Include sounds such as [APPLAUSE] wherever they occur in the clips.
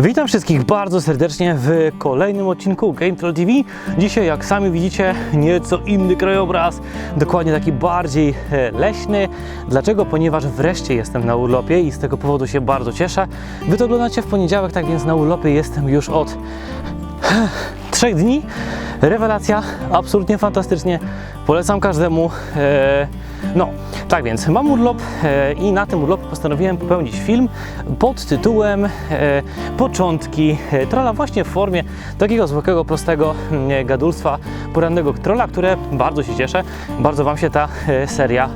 Witam wszystkich bardzo serdecznie w kolejnym odcinku Game Troll TV. Dzisiaj, jak sami widzicie, nieco inny krajobraz, dokładnie taki bardziej e, leśny. Dlaczego? Ponieważ wreszcie jestem na urlopie i z tego powodu się bardzo cieszę. Wy to oglądacie w poniedziałek, tak więc na urlopie jestem już od [SIGHS] trzech dni. Rewelacja, absolutnie fantastycznie. Polecam każdemu. E, no, tak więc mam urlop e, i na tym urlopie postanowiłem popełnić film pod tytułem e, Początki trolla właśnie w formie takiego zwykłego, prostego mm, gadulstwa porannego trolla, które bardzo się cieszę. Bardzo Wam się ta e, seria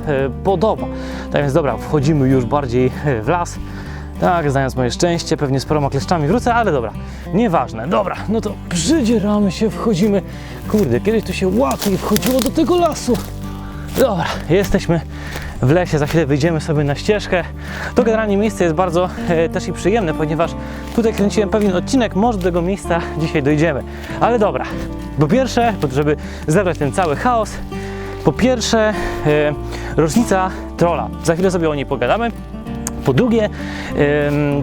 podoba. Tak więc dobra, wchodzimy już bardziej w las. Tak, znając moje szczęście, pewnie z paroma kleszczami wrócę, ale dobra, nieważne. Dobra, no to przydzieramy się, wchodzimy. Kurde, kiedyś to się łatwiej wchodziło do tego lasu. Dobra, jesteśmy w lesie, za chwilę wyjdziemy sobie na ścieżkę. To generalnie miejsce jest bardzo e, też i przyjemne, ponieważ tutaj kręciłem pewien odcinek, może do tego miejsca dzisiaj dojdziemy. Ale dobra, po pierwsze, żeby zebrać ten cały chaos, po pierwsze e, rocznica trolla. Za chwilę sobie o niej pogadamy. Po drugie,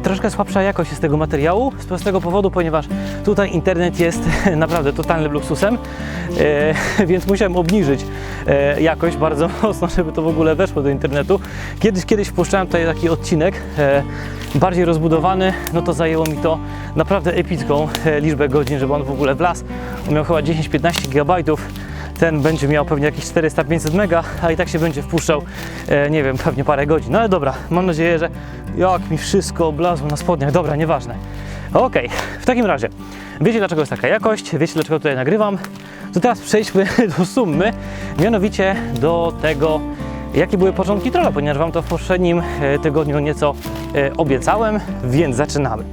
troszkę słabsza jakość jest tego materiału z prostego powodu, ponieważ tutaj internet jest [LAUGHS] naprawdę totalnym luksusem, e, [LAUGHS] więc musiałem obniżyć e, jakość bardzo [LAUGHS] mocno, żeby to w ogóle weszło do internetu. Kiedyś, kiedyś wpuszczałem tutaj taki odcinek e, bardziej rozbudowany, no to zajęło mi to naprawdę epicką liczbę godzin, żeby on w ogóle wlazł. On miał chyba 10-15 gigabajtów ten będzie miał pewnie jakieś 400-500 mega, a i tak się będzie wpuszczał, e, nie wiem, pewnie parę godzin. No ale dobra, mam nadzieję, że jak mi wszystko oblazło na spodniach, dobra, nieważne. Okej, w takim razie, wiecie dlaczego jest taka jakość, wiecie dlaczego tutaj nagrywam, to teraz przejdźmy [LAUGHS] do sumy, mianowicie do tego, jakie były początki trolla, ponieważ Wam to w poprzednim e, tygodniu nieco e, obiecałem, więc zaczynamy.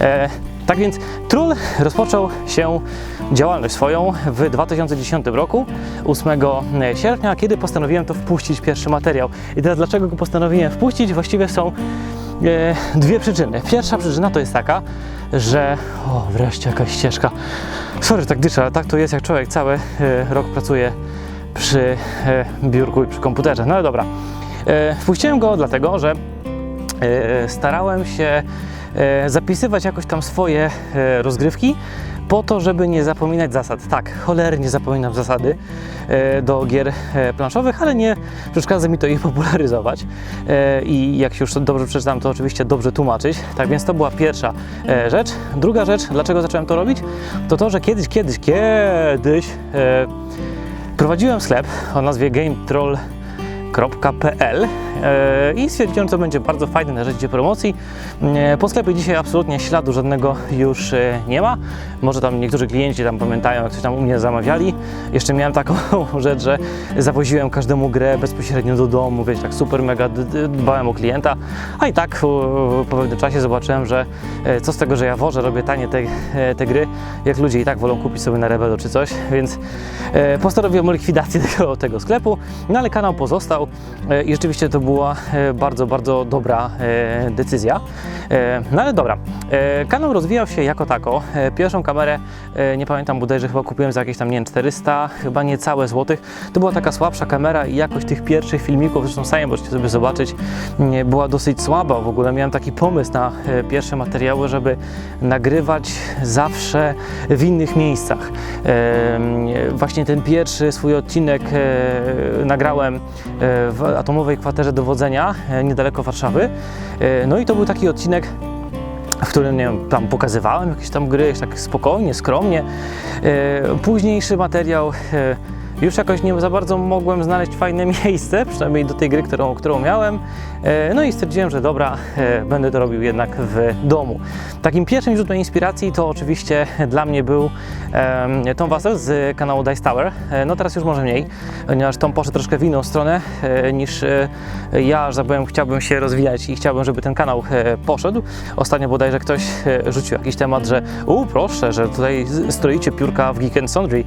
E, tak więc Troll rozpoczął się działalność swoją w 2010 roku, 8 sierpnia, kiedy postanowiłem to wpuścić pierwszy materiał. I teraz dlaczego go postanowiłem wpuścić? Właściwie są e, dwie przyczyny. Pierwsza przyczyna to jest taka, że o, wreszcie jakaś ścieżka. Sorry, tak dyszę, ale tak to jest, jak człowiek cały e, rok pracuje przy e, biurku i przy komputerze. No ale dobra. Wpuściłem go dlatego, że starałem się e, zapisywać jakoś tam swoje e, rozgrywki po to, żeby nie zapominać zasad. Tak, cholernie zapominam zasady e, do gier e, planszowych, ale nie przeszkadza mi to ich [LAUGHS] popularyzować e, i jak się już dobrze przeczytam, to oczywiście dobrze tłumaczyć. Tak więc to była pierwsza e, rzecz. Druga rzecz, dlaczego zacząłem to robić, to to, że kiedyś, kiedyś, kiedyś e, prowadziłem sklep o nazwie Game Troll www.sklepie.pl e, i stwierdziłem, to będzie bardzo fajne narzędzie promocji. E, Po sklepie dzisiaj absolutnie śladu żadnego już e, nie ma. Może tam niektórzy klienci tam pamiętają, jak coś tam u mnie zamawiali. Jeszcze miałem taką [LAUGHS] rzecz, że zawoziłem każdemu grę bezpośrednio do domu, wiecie, tak super mega dbałem o klienta, a i tak e, po pewnym czasie zobaczyłem, że e, co z tego, że ja wożę, robię tanie te, e, te gry, jak ludzie i tak wolą kupić sobie na Rebelo czy coś, więc e, postanowiłem o likwidacji [LAUGHS] tego, tego sklepu, no ale kanał pozostał e, i rzeczywiście to była e, bardzo, bardzo dobra e, decyzja. E, No ale dobra, kanał rozwijał się jako tako. Pierwszą kamerę, nie pamiętam, bodajże chyba kupiłem za jakieś tam, nie wiem, 400, chyba niecałe złotych. To była taka słabsza kamera i jakość tych pierwszych filmików, zresztą sami możecie sobie zobaczyć, nie, była dosyć słaba. W ogóle miałem taki pomysł na pierwsze materiały, żeby nagrywać zawsze w innych miejscach. Właśnie ten pierwszy swój odcinek nagrałem w atomowej kwaterze dowodzenia e, niedaleko Warszawy. E, No i to był taki odcinek, w którym nie wiem, tam pokazywałem jakieś tam gry, tak spokojnie, skromnie. E, Późniejszy materiał już jakoś nie za bardzo mogłem znaleźć fajne [LAUGHS] miejsce, przynajmniej do tej gry, którą, którą miałem. E, No i stwierdziłem, że dobra, e, będę to robił jednak w domu. Takim pierwszym źródłem inspiracji to oczywiście dla mnie był Tom Wassel z kanału Dice Tower. E, No teraz już może mniej, ponieważ Tom poszedł troszkę w inną stronę niż ja, że tak powiem, chciałbym się rozwijać i chciałbym, żeby ten kanał poszedł. Ostatnio bodajże ktoś rzucił jakiś temat, że u proszę, że tutaj stroicie piórka w Geek Sundry.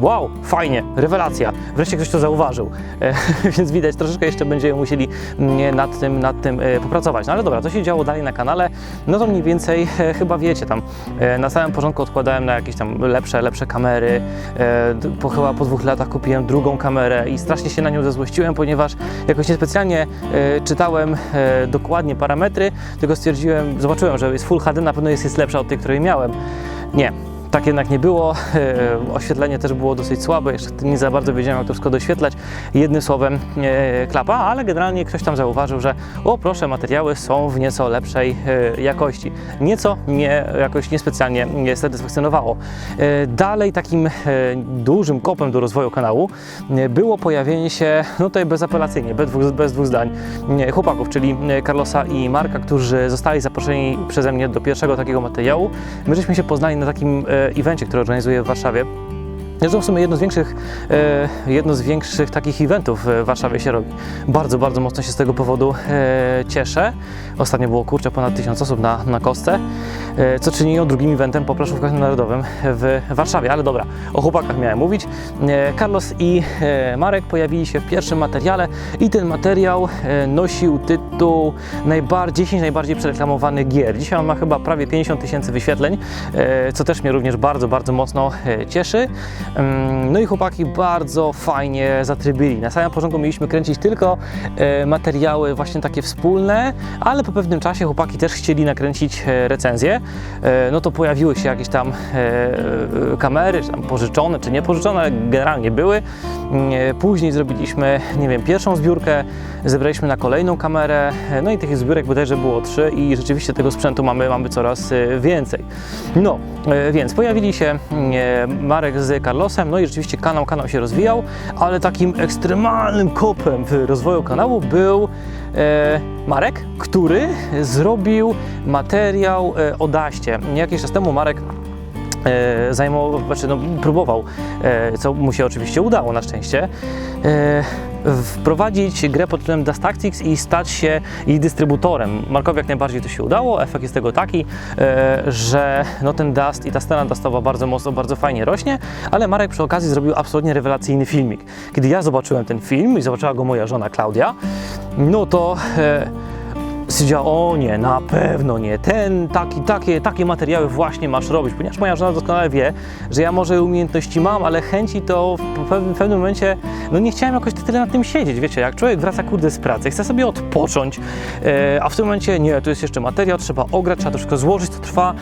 Wow, fajnie, Rewelacja. Wreszcie ktoś to zauważył, e, [LAUGHS] więc widać, troszeczkę jeszcze będziemy musieli mm, nad tym, nad tym e, popracować. No ale dobra, co się działo dalej na kanale, no to mniej więcej [LAUGHS] e, chyba wiecie tam. Na samym początku odkładałem na jakieś tam lepsze, lepsze kamery. Po chyba po dwóch latach kupiłem drugą kamerę i strasznie się na nią zezłościłem, ponieważ jakoś niespecjalnie czytałem dokładnie parametry, tylko stwierdziłem, zobaczyłem, że jest Full HD, na pewno jest, jest lepsza od tej, której miałem. Nie, tak jednak nie było. [LAUGHS] E, Oświetlenie też było dosyć słabe, jeszcze nie za bardzo wiedziałem, jak to wszystko doświetlać. Jednym słowem e, klapa, ale generalnie ktoś tam zauważył, że o proszę, materiały są w nieco lepszej e, jakości. Nieco mnie jakoś niespecjalnie nie satysfakcjonowało. Dalej takim dużym kopem do rozwoju kanału było pojawienie się, no tutaj bezapelacyjnie, bez dwóch, bez dwóch zdań, chłopaków, czyli Carlosa i Marka, którzy zostali zaproszeni przeze mnie do pierwszego takiego materiału. My żeśmy się poznali na takim evencie, który organizuję w Warszawie. Zresztą w sumie jedno z większych, e, jedno z większych takich eventów w Warszawie się robi. Bardzo, bardzo mocno się z tego powodu e, cieszę. Ostatnio było kurczę ponad tysiąc osób na, na kostce, e, co czyni ją drugim eventem po Plaszówkach Narodowym w Warszawie. Ale dobra, o chłopakach miałem mówić. Carlos i Marek pojawili się w pierwszym materiale i ten materiał nosił tytuł najbardziej, 10 najbardziej przereklamowanych gier. Dzisiaj on ma chyba prawie 50 tysięcy wyświetleń, co też mnie również bardzo, bardzo mocno cieszy. No i chłopaki bardzo fajnie zatrybili. Na samym początku mieliśmy kręcić tylko e, materiały właśnie takie wspólne, ale po pewnym czasie chłopaki też chcieli nakręcić e, recenzję. E, No to pojawiły się jakieś tam kamery, czy tam pożyczone, czy nie pożyczone, ale generalnie były. Mm, Później zrobiliśmy, nie wiem, pierwszą zbiórkę, zebraliśmy na kolejną kamerę, no i tych zbiórek bodajże było trzy i rzeczywiście tego sprzętu mamy, mamy coraz więcej. No, więc pojawili się mm, Marek z Carlosem, no i rzeczywiście kanał, kanał się rozwijał, ale takim ekstremalnym kopem w rozwoju kanału był e, Marek, który zrobił materiał e, o Daście. Jakiś czas temu Marek zajmował, znaczy no, próbował, e, co mu się oczywiście udało na szczęście, e, wprowadzić grę pod tytułem Dust Tactics i stać się jej dystrybutorem. Markowi jak najbardziej to się udało. Efekt jest tego taki, e, że no, ten Dust i ta scena dustowa bardzo mocno, bardzo fajnie rośnie, ale Marek przy okazji zrobił absolutnie rewelacyjny filmik. Kiedy ja zobaczyłem ten film i zobaczyła go moja żona Klaudia, no to e, stwierdziła, o nie, na pewno nie, ten, taki, takie, takie materiały właśnie masz robić, ponieważ moja żona doskonale wie, że ja może umiejętności mam, ale chęci to w pewnym, w pewnym momencie, no nie chciałem jakoś tyle nad tym siedzieć, wiecie, jak człowiek wraca kurde z pracy, chce sobie odpocząć, e, a w tym momencie nie, to jest jeszcze materiał, trzeba ograć, trzeba to wszystko złożyć, to trwa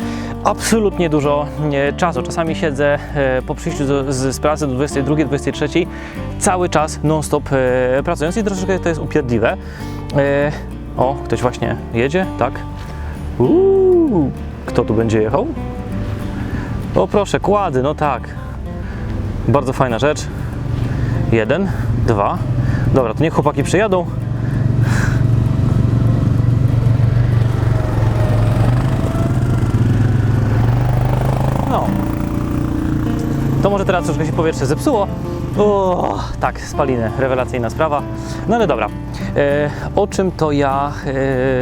absolutnie dużo e, czasu, czasami siedzę e, po przyjściu do, z, z pracy do 22, 23, cały czas non-stop e, pracując i troszeczkę to jest upierdliwe. E, o, ktoś właśnie jedzie, tak? Uuu, kto tu będzie jechał? O proszę, kłady, no tak. Bardzo fajna rzecz. Jeden, dwa. Dobra, to niech chłopaki przyjadą. No. To może teraz troszkę się powietrze zepsuło. O, tak, spaliny, rewelacyjna sprawa. No ale dobra, o czym to ja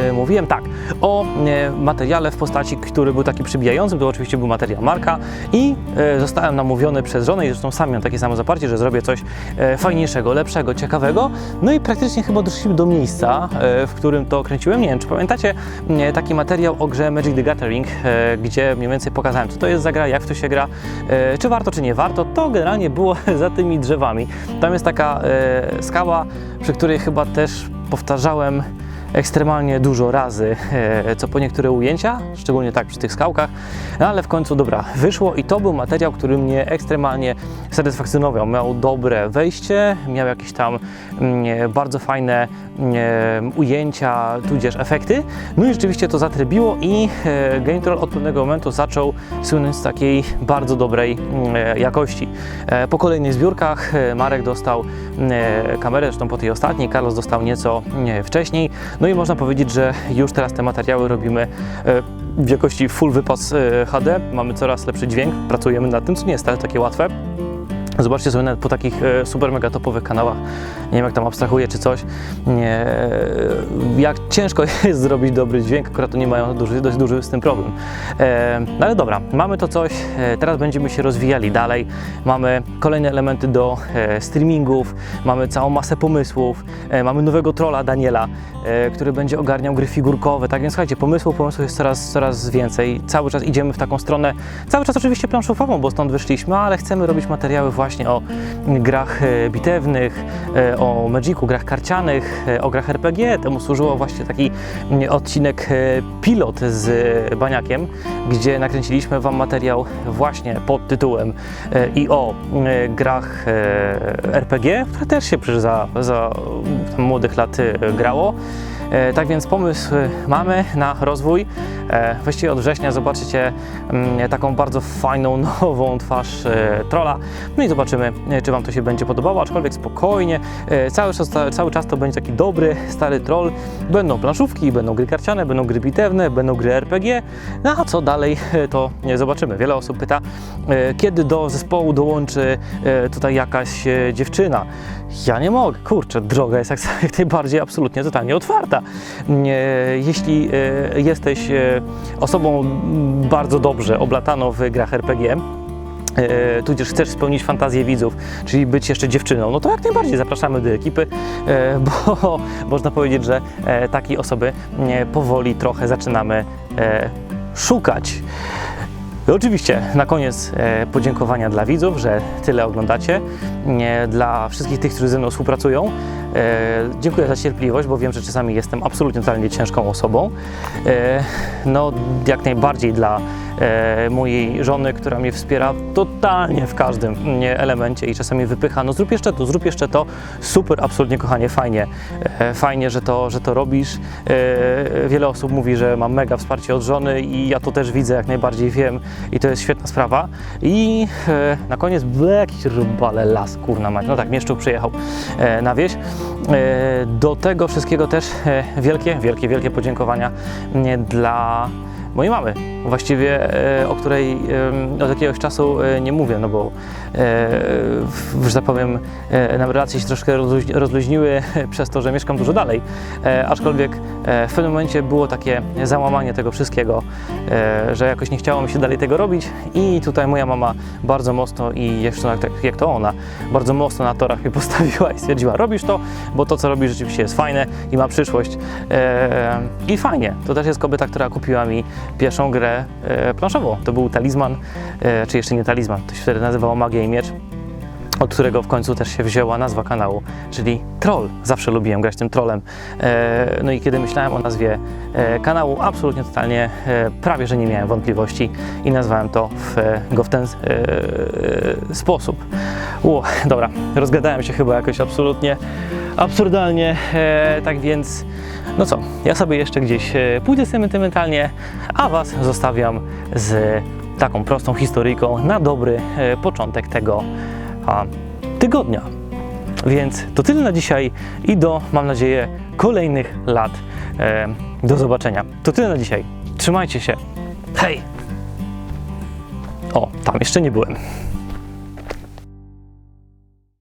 e, mówiłem? Tak, o e, materiale w postaci, który był taki przybijający, to oczywiście był materiał Marka i e, zostałem namówiony przez żonę i zresztą sam miałem takie samo zaparcie, że zrobię coś e, fajniejszego, lepszego, ciekawego. No i praktycznie chyba doszliśmy do miejsca, e, w którym to kręciłem. Nie wiem, czy pamiętacie e, taki materiał o grze Magic the Gathering, e, gdzie mniej więcej pokazałem, co to jest za gra, jak w to się gra, e, czy warto, czy nie warto. To generalnie było [LAUGHS] za tymi drzewami. Tam jest taka e, skała, przy której chyba też powtarzałem ekstremalnie dużo razy, e, co po niektóre ujęcia, szczególnie tak przy tych skałkach, no ale w końcu dobra, wyszło i to był materiał, który mnie ekstremalnie satysfakcjonował. Miał dobre wejście, miał jakieś tam mm, bardzo fajne mm, ujęcia, tudzież efekty, no i rzeczywiście to zatrybiło i e, GameTroll od pewnego momentu zaczął słynąć z takiej bardzo dobrej mm, e, jakości. E, Po kolejnych zbiórkach e, Marek dostał e, kamerę, zresztą po tej ostatniej, Carlos dostał nieco e, wcześniej. No i można powiedzieć, że już teraz te materiały robimy e, w jakości full wypas e, HD. Mamy coraz lepszy dźwięk, pracujemy nad tym, co nie jest takie łatwe. Zobaczcie sobie nawet po takich e, super mega topowych kanałach, nie wiem jak tam abstrahuję czy coś, nie, e, jak ciężko [LAUGHS] jest zrobić dobry dźwięk, akurat oni mają duży, dość duży z tym problem. E, no ale dobra, mamy to coś, teraz będziemy się rozwijali dalej, mamy kolejne elementy do streamingów, mamy całą masę pomysłów, mamy nowego trolla Daniela, który będzie ogarniał gry figurkowe, tak więc słuchajcie, pomysłów, pomysłów jest coraz, coraz więcej, cały czas idziemy w taką stronę, cały czas oczywiście planszówkową, bo stąd wyszliśmy, ale chcemy robić materiały właśnie o grach e, bitewnych, e, o Magicu, grach karcianych, e, o grach RPG. Temu służyło właśnie taki mm, odcinek pilot z Baniakiem, gdzie nakręciliśmy Wam materiał właśnie pod tytułem i o grach RPG, które też się przecież za, za młodych lat grało. E, Tak więc pomysł mamy na rozwój. E, Właściwie od września zobaczycie mm, taką bardzo fajną, [LAUGHS] nową twarz e, trolla. No i zobaczymy, czy Wam to się będzie podobało, aczkolwiek spokojnie. Cały czas, cały czas to będzie taki dobry, stary troll. Będą planszówki, będą gry karciane, będą gry bitewne, będą gry RPG. No a co dalej, to zobaczymy. Wiele osób pyta, kiedy do zespołu dołączy tutaj jakaś dziewczyna. Ja nie mogę, kurczę, droga jest jak, [LAUGHS] najbardziej absolutnie totalnie otwarta. Jeśli e, jesteś e, osobą bardzo dobrze oblataną w grach RPG, e, tudzież chcesz spełnić fantazję widzów, czyli być jeszcze dziewczyną, no to jak najbardziej zapraszamy do ekipy, [LAUGHS] bo można powiedzieć, że takiej osoby powoli trochę zaczynamy szukać. I oczywiście na koniec e, podziękowania dla widzów, że tyle oglądacie. E, dla wszystkich tych, którzy ze mną współpracują. E, dziękuję za cierpliwość, bo wiem, że czasami jestem absolutnie totalnie ciężką osobą. No, jak najbardziej dla e, mojej żony, która mnie wspiera totalnie w każdym elemencie i czasami wypycha, no zrób jeszcze to, zrób jeszcze to. Super, absolutnie kochanie, fajnie. E, fajnie, że to, że to robisz. E, wiele osób mówi, że mam mega wsparcie od żony i ja to też widzę, jak najbardziej wiem i to jest świetna sprawa. I e, na koniec był jakiś rybale las, kurna mać. No tak, Mieszczuk przyjechał e, na wieś. E, do tego wszystkiego też e, wielkie, wielkie, wielkie podziękowania nie, dla mojej mamy, właściwie e, o której od jakiegoś czasu e, nie mówię, no bo e, że tak powiem, nam relacje się troszkę rozluź- rozluźniły [LAUGHS] przez to, że mieszkam dużo dalej, aczkolwiek w pewnym momencie było takie załamanie tego wszystkiego, że jakoś nie chciało mi się dalej tego robić i tutaj moja mama bardzo mocno i jeszcze tak jak, to ona, bardzo mocno na torach mnie [LAUGHS] postawiła i stwierdziła, robisz to, bo to co robisz rzeczywiście jest fajne i ma przyszłość. I fajnie. To też jest kobieta, która kupiła mi pierwszą grę e, planszową. To był talizman, e, czy jeszcze nie talizman, to się wtedy nazywało Magia i Miecz od którego w końcu też się wzięła nazwa kanału, czyli Troll. Zawsze lubiłem grać tym trollem. E, no i kiedy myślałem o nazwie kanału, absolutnie totalnie, prawie że nie miałem wątpliwości i nazwałem to w, go w ten sposób. U, dobra, rozgadałem się chyba jakoś absolutnie, absurdalnie, tak więc no co, ja sobie jeszcze gdzieś e, pójdę sentymentalnie, a Was zostawiam z taką prostą historyjką na dobry e, początek tego tygodnia. Więc to tyle na dzisiaj i do, mam nadzieję, kolejnych lat. E, do zobaczenia. To tyle na dzisiaj. Trzymajcie się. Hej! O, tam jeszcze nie byłem.